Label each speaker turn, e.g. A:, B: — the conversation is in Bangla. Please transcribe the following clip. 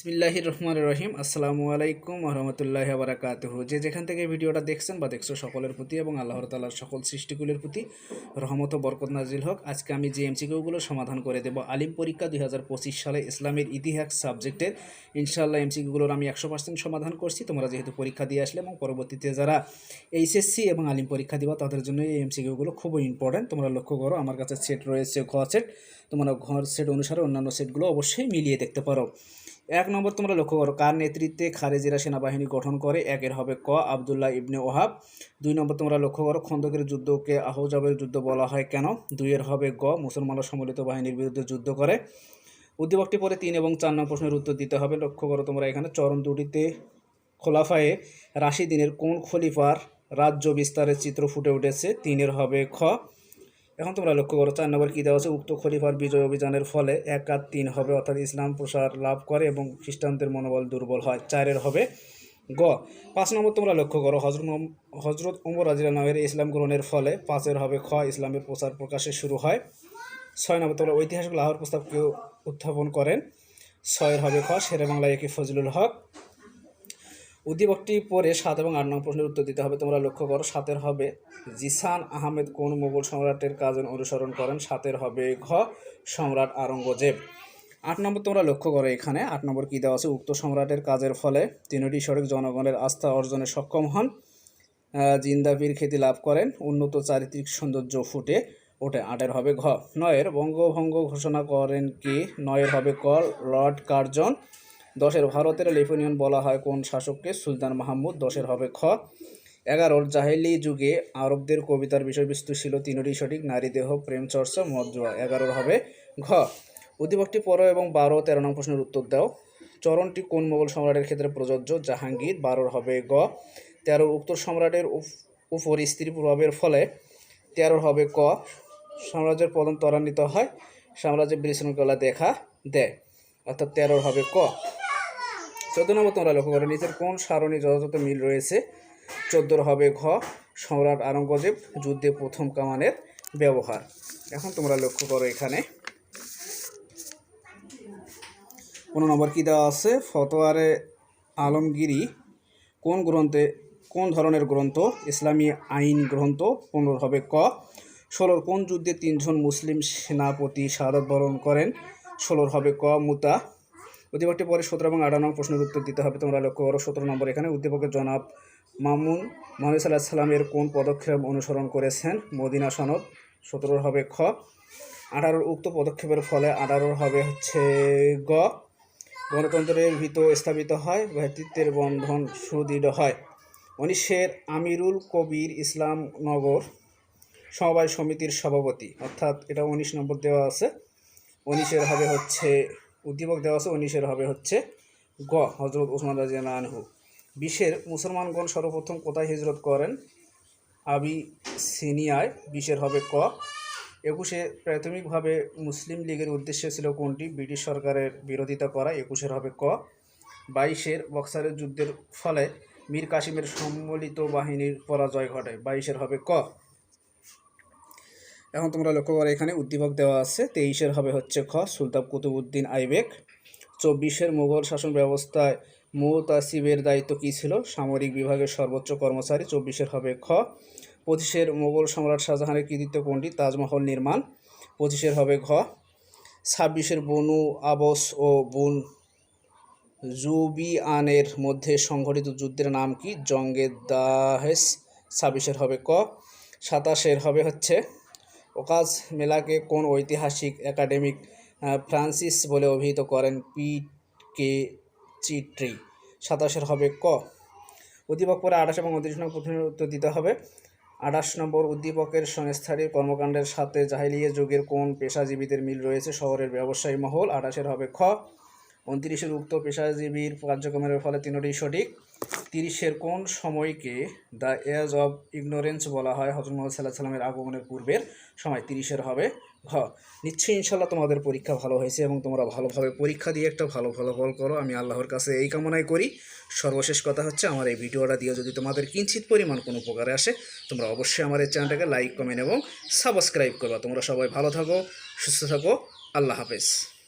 A: বিসমিল্লাহির রহমান রহিম। আসসালামু আলাইকুম রহমতুল্লাহ বারাকাতুহ। যে যেখান থেকে ভিডিওটা দেখছেন বা দেখছ সকলের প্রতি এবং আল্লাহর তালার সকল সৃষ্টিগুলির প্রতি রহমত বরকত নাজিল হোক, আজকে আমি যে এমসিকিউগুলো সমাধান করে দেব, আলিম পরীক্ষা দুই হাজার পঁচিশ সালে ইসলামের ইতিহাস সাবজেক্টের। ইনশাআল্লাহ এমসিকিউগুলোর আমি একশো পার্সেন্ট সমাধান করছি। তোমরা যেহেতু পরীক্ষা দিয়ে আসলে এবং পরবর্তীতে যারা এইচএসসি এবং আলিম পরীক্ষা দিবা, তাদের জন্য এই এমসিকিউগুলো খুবই ইম্পর্ট্যান্ট তোমরা লক্ষ্য করো, আমার কাছে সেট রয়েছে ঘ সেট। তোমরা ঘর সেট অনুসারে অন্যান্য সেটগুলো অবশ্যই মিলিয়ে দেখতে পারো। এক নম্বর তোমরা লক্ষ্য করো, কার নেতৃত্বে খারেজিরা সেনাবাহিনী গঠন করে, একের হবে ক, আবদুল্লাহ ইবনে ওহাব। দুই নম্বর তোমরা লক্ষ্য করো, খন্দকের যুদ্ধকে আহজাবের যুদ্ধ বলা হয় কেন? দুইয়ের হবে গ, মুসলমানরা সম্মিলিত বাহিনীর বিরুদ্ধে যুদ্ধ করে। উদ্দীপকটি পরে তিন এবং চার নম্বর প্রশ্নের উত্তর দিতে হবে। লক্ষ্য করো তোমরা এখানে চরণ দুটিতে খোলাফায়ে রাশিদিনের কোন খলিফার রাজ্য বিস্তারের চিত্র ফুটে উঠেছে? তিনের হবে খ এখন তোমরা লক্ষ্য করো, চার নম্বর কী দেওয়া আছে? উক্ত খলিফার বিজয় অভিযানের ফলে এক আর তিন হবে, অর্থাৎ ইসলাম প্রসার লাভ করে এবং খ্রিস্টানদের মনোবল দুর্বল হয়। চারের হবে গ। পাঁচ নম্বর তোমরা লক্ষ্য করো, হজরত হজরত উমর রাজিরা নামের ইসলাম গ্রহণের ফলে পাঁচের হবে খ, ইসলামের প্রচার প্রকাশে শুরু হয়। ছয় নম্বর তোমরা ঐতিহাসিক লাহোর প্রস্তাবকে উত্থাপন করেন। ছয়ের হবে খ শেরে বাংলায় একে ফজলুল হক। উদ্দীপকটি পরে সাত এবং আট নম্বর প্রশ্নের উত্তর দিতে হবে। তোমরা লক্ষ্য করো, সাতের হবে জিসান আহমেদ কোন মোগল সম্রাটের কাজ অনুসরণ করেন? সাতের হবে ঘ, সম্রাট আরঙ্গজেব আট নম্বর তোমরা লক্ষ্য করো এখানে, আট নম্বর কী দেওয়া আছে? উক্ত সম্রাটের কাজের ফলে তিনটি সড়ক জনগণের আস্থা অর্জনে সক্ষম হন। জিন্দাবির খ্যাতি লাভ করেন। উন্নত চারিত্রিক সৌন্দর্য ফুটে ওঠে। আটের হবে ঘ। নয়ের বঙ্গভঙ্গ ঘোষণা করেন কি? নয়ের হবে ক লর্ড কার্জন। দশের ভারতের লেফোনিয়ন বলা হয় কোন শাসককে? সুলতান মাহমুদ, দশের হবে খ। এগারোর জাহেলি যুগে আরবদের কবিতার বিষয়বস্তু ছিল তিনটি সঠিক, নারী দেহ, প্রেম, চর্চা মজ্জুয়া এগারোর হবে ঘ। উদ্দীপকটি পনেরো এবং বারো, তেরো নং প্রশ্নের উত্তর দাও। চরণটি কোন মোগল সম্রাটের ক্ষেত্রে প্রযোজ্য? জাহাঙ্গীর। বারোর হবে গ। তেরোর উত্তর সম্রাটের উপর স্ত্রী প্রভাবের ফলে তেরোর হবে ক। সাম্রাজ্যের পদন ত্বরান্বিত হয়। সাম্রাজ্যের বিশৃঙ্খলা দেখা দেয় অর্থাৎ তেরোর হবে ক। চোদ্দ নম্বর তোমরা লক্ষ্য করো নিচের কোন সারণী যথাযথ মিল রয়েছে? চোদ্দোর হবে ঘ, সম্রাট আরঙ্গজেব যুদ্ধে প্রথম কামানের ব্যবহার। এখন তোমরা লক্ষ্য করো এখানে। পনেরো নম্বর কী দেওয়া আছে? ফতোয়ারে আলমগিরি, কোন গ্রন্থে, কোন ধরনের গ্রন্থ? ইসলামী আইন গ্রন্থ পনেরো হবে ক। ষোলোর কোন যুদ্ধে তিনজন মুসলিম সেনাপতি শাহাদত বরণ করেন? ষোলোর হবে ক, মুতা। উদ্দীপকটি পরে সতেরো এবং আঠারো নম্বর প্রশ্নের উত্তর দিতে হবে। তোমরা লক্ষ্য করো, সতেরো নম্বর এখানে উদ্দীপকের জনাব মামুন মোহাম্মদ সাল্লাহ সাল্লামের কোন পদক্ষেপ অনুসরণ করেছেন? মদিনা সনদ সতেরোর হবে খ, আঠারোর উক্ত পদক্ষেপের ফলে আঠারোর হবে হচ্ছে গ। গণতন্ত্রের ভিত স্থাপিত হয় ভ্রাতৃত্বের বন্ধন সুদৃঢ় হয়। উনিশের আমিরুল কবির ইসলাম নগর সমবায় সমিতির সভাপতি, অর্থাৎ এটা উনিশ নম্বর দেওয়া আছে। উনিশের হবে হচ্ছে উদ্দীপক দেওয়া আছে উনিশের হবে হচ্ছে গ হজরত ওসমান রাজিয়ান আনহু। বিশের মুসলমানগণ সর্বপ্রথম কোথায় হিজরত করেন? আবি সিনিয়ায় বিশের হবে ক। একুশে প্রাথমিকভাবে মুসলিম লীগের উদ্দেশ্য ছিল কোনটি? ব্রিটিশ সরকারের বিরোধিতা করা। একুশের হবে ক। বাইশের বক্সারের যুদ্ধের ফলে মীর কাসিমের সম্মিলিত বাহিনীর পরাজয় ঘটে। বাইশের হবে ক। এখন তোমরা লক্ষ্য করো, এখানে উদ্দীপক দেওয়া আছে। তেইশের হবে হচ্ছে খ, সুলতান কুতুবুদ্দিন আইবেক। চব্বিশের মুঘল শাসন ব্যবস্থায় মুতাসিবের দায়িত্ব কী ছিল? সামরিক বিভাগের সর্বোচ্চ কর্মচারী। চব্বিশের হবে খ, পঁচিশের মোগল সম্রাট শাহজাহানের কৃতিত্ব কোনটি? তাজমহল নির্মাণ। পঁচিশের হবে ঘ, ছাব্বিশের বনু আবস ও বুন জুবিয়ানের মধ্যে সংঘটিত যুদ্ধের নাম কি? জঙ্গে দাহেস। ছাব্বিশের হবে ক, সাতাশের হবে হচ্ছে ওকাজ মেলাকে কোন ঐতিহাসিক একাডেমিক ফ্রান্সিস বলে অভিহিত করেন পি কে চিট্রি। সাতাশের হবে ক। উদ্দীপক পরে আঠাশ এবং উনত্রিশ নম্বর প্রশ্নের উত্তর দিতে হবে। আঠাশ নম্বর উদ্দীপকের সংস্থাটির কর্মকাণ্ডের সাথে জাহিলিয়া যুগের কোন পেশাজীবীদের মিল রয়েছে? শহরের ব্যবসায়ী মহল। আঠাশের হবে খ। উনত্রিশের উক্ত পেশাজীবীর কার্যক্রমের ফলে তিনটি সঠিক। তিরিশের কোন সময়কে দ্য এজ অব ইগনোরেন্স বলা হয়? হজরত মোহাম্মদ সাল্লাহ সাল্লামের আগমনের পূর্বের সময় তিরিশের হবে। ঘ, নিশ্চয়ই ইনশাল্লাহ তোমাদের পরীক্ষা ভালো হয়েছে এবং তোমরা ভালোভাবে পরীক্ষা দিয়ে একটা ভালো ফলাফল করো। আমি আল্লাহর কাছে এই কামনাই করি। সর্বশেষ কথা হচ্ছে, আমার এই ভিডিওটা দিয়ে যদি তোমাদের কিঞ্চিত পরিমাণ কোনো উপকারে আসে, তোমরা অবশ্যই আমার এই চ্যানেলটাকে লাইক, কমেন্ট এবং সাবস্ক্রাইব করবা। তোমরা সবাই ভালো থাকো, সুস্থ থাকো। আল্লাহ হাফেজ।